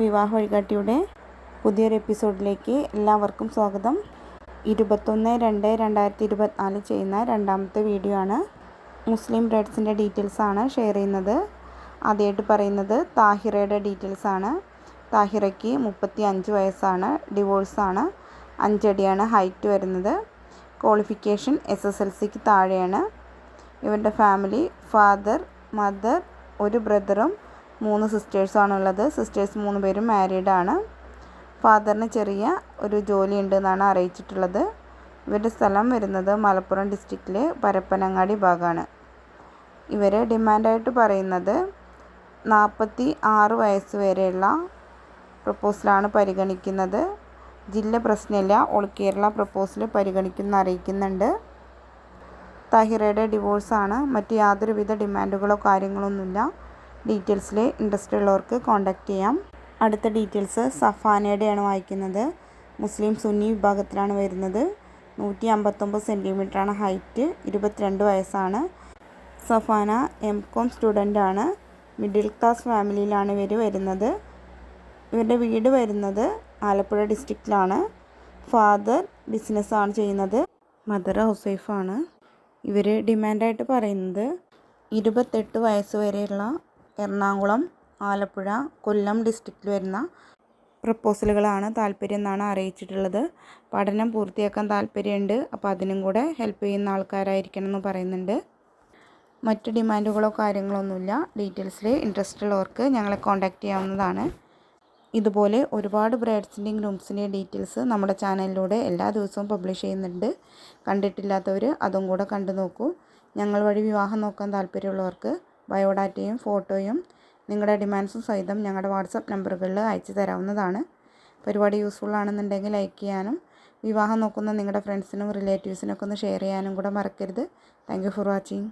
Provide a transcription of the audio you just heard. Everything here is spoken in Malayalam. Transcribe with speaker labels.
Speaker 1: വിവാഹ വഴികാട്ടിയുടെ പുതിയൊരു എപ്പിസോഡിലേക്ക് എല്ലാവർക്കും സ്വാഗതം. ഇരുപത്തൊന്ന് രണ്ട് രണ്ടായിരത്തി ഇരുപത്തിനാല് ചെയ്യുന്ന രണ്ടാമത്തെ വീഡിയോ ആണ്. മുസ്ലിം ബ്രൈഡ്സിന്റെ ആണ് ഷെയർ ചെയ്യുന്നത്. ആദ്യമായിട്ട് പറയുന്നത് താഹിറയുടെ ഡീറ്റെയിൽസ് ആണ്. താഹിറയ്ക്ക് മുപ്പത്തി അഞ്ച് വയസ്സാണ് ഡിവോഴ്സാണ് അഞ്ചടിയാണ് ഹൈറ്റ് വരുന്നത്. ക്വാളിഫിക്കേഷൻ എസ് എസ് എൽ സിക്ക് താഴെയാണ്. ഇവരുടെ ഫാമിലി ഫാദർ മദർ ഒരു ബ്രദറും മൂന്ന് സിസ്റ്റേഴ്സാണുള്ളത് സിസ്റ്റേഴ്സ് മൂന്ന് പേരും മാരീഡ് ആണ്. ഫാദറിന് ചെറിയ ഒരു ജോലി ഉണ്ടെന്നാണ് അറിയിച്ചിട്ടുള്ളത്. ഇവരുടെ സ്ഥലം വരുന്നത് മലപ്പുറം ഡിസ്ട്രിക്റ്റിലെ പരപ്പനങ്ങാടി ഭാഗമാണ് ഇവർ ഡിമാൻഡായിട്ട് പറയുന്നത് നാൽപ്പത്തി ആറ് വയസ്സ് വരെയുള്ള പ്രപ്പോസലാണ് പരിഗണിക്കുന്നത്. ജില്ല പ്രശ്നമില്ല. ഓൾ കേരള പ്രപ്പോസൽ പരിഗണിക്കുന്ന അറിയിക്കുന്നുണ്ട്. താഹിറയുടെ ഡിവോഴ്സാണ് മറ്റ് യാതൊരുവിധ ഡിമാൻഡുകളോ കാര്യങ്ങളൊന്നുമില്ല. ഡീറ്റെയിൽസിൽ ഇൻട്രസ്റ്റ് ഉള്ളവർക്ക് കോൺടാക്റ്റ് ചെയ്യാം. അടുത്ത ഡീറ്റെയിൽസ് സഫാനയുടെയാണ് വായിക്കുന്നത്. മുസ്ലിം സുന്നി വിഭാഗത്തിലാണ് വരുന്നത്. നൂറ്റി അമ്പത്തൊമ്പത് സെന്റിമീറ്ററാണ് ഹൈറ്റ് ഇരുപത്തിരണ്ട് വയസ്സാണ്. സഫാന എം കോം സ്റ്റുഡന്റാണ് മിഡിൽ ക്ലാസ് ഫാമിലിയിലാണ് ഇവർ വരുന്നത്. ഇവരുടെ വീട് വരുന്നത് ആലപ്പുഴ ഡിസ്ട്രിക്റ്റിലാണ് ഫാദർ ബിസിനസ്സാണ് ചെയ്യുന്നത്. മദർ ഹൗസ് വൈഫാണ് ഇവർ ഡിമാൻഡായിട്ട് പറയുന്നത് ഇരുപത്തെട്ട് വയസ്സ് വരെയുള്ള എറണാകുളം ആലപ്പുഴ കൊല്ലം ഡിസ്ട്രിക്റ്റിൽ വരുന്ന പ്രപ്പോസലുകളാണ് താല്പര്യം എന്നാണ് അറിയിച്ചിട്ടുള്ളത്. പഠനം പൂർത്തിയാക്കാൻ താല്പര്യമുണ്ട്. അപ്പോൾ അതിനും കൂടെ ഹെൽപ്പ് ചെയ്യുന്ന ആൾക്കാരായിരിക്കണം എന്ന് പറയുന്നുണ്ട്. മറ്റ് ഡിമാൻഡുകളോ കാര്യങ്ങളൊന്നുമില്ല. ഡീറ്റെയിൽസിൽ ഇൻട്രസ്റ്റ് ഉള്ളവർക്ക് ഞങ്ങളെ കോൺടാക്റ്റ് ചെയ്യാവുന്നതാണ്. ഇതുപോലെ ഒരുപാട് ബ്രൈഡ്സിന്റെയും ഗ്രൂംസിന്റെയും ഡീറ്റെയിൽസ് നമ്മുടെ ചാനലിലൂടെ എല്ലാ ദിവസവും പബ്ലിഷ് ചെയ്യുന്നുണ്ട്. കണ്ടിട്ടില്ലാത്തവർ അതും കൂടെ കണ്ടു നോക്കൂ ഞങ്ങൾ വഴി വിവാഹം നോക്കാൻ താല്പര്യമുള്ളവർക്ക് ബയോഡാറ്റയും ഫോട്ടോയും നിങ്ങളുടെ ഡിമാൻഡ്സും സഹിതം ഞങ്ങളുടെ വാട്സപ്പ് നമ്പറുകളിൽ അയച്ചു തരാവുന്നതാണ്. പരിപാടി യൂസ്ഫുൾ ആണെന്നുണ്ടെങ്കിൽ ലൈക്ക് ചെയ്യാനും വിവാഹം നോക്കുന്ന നിങ്ങളുടെ ഫ്രണ്ട്സിനും റിലേറ്റീവ്സിനൊക്കെ ഒന്ന് ഷെയർ ചെയ്യാനും കൂടെ മറക്കരുത്. Thank for watching.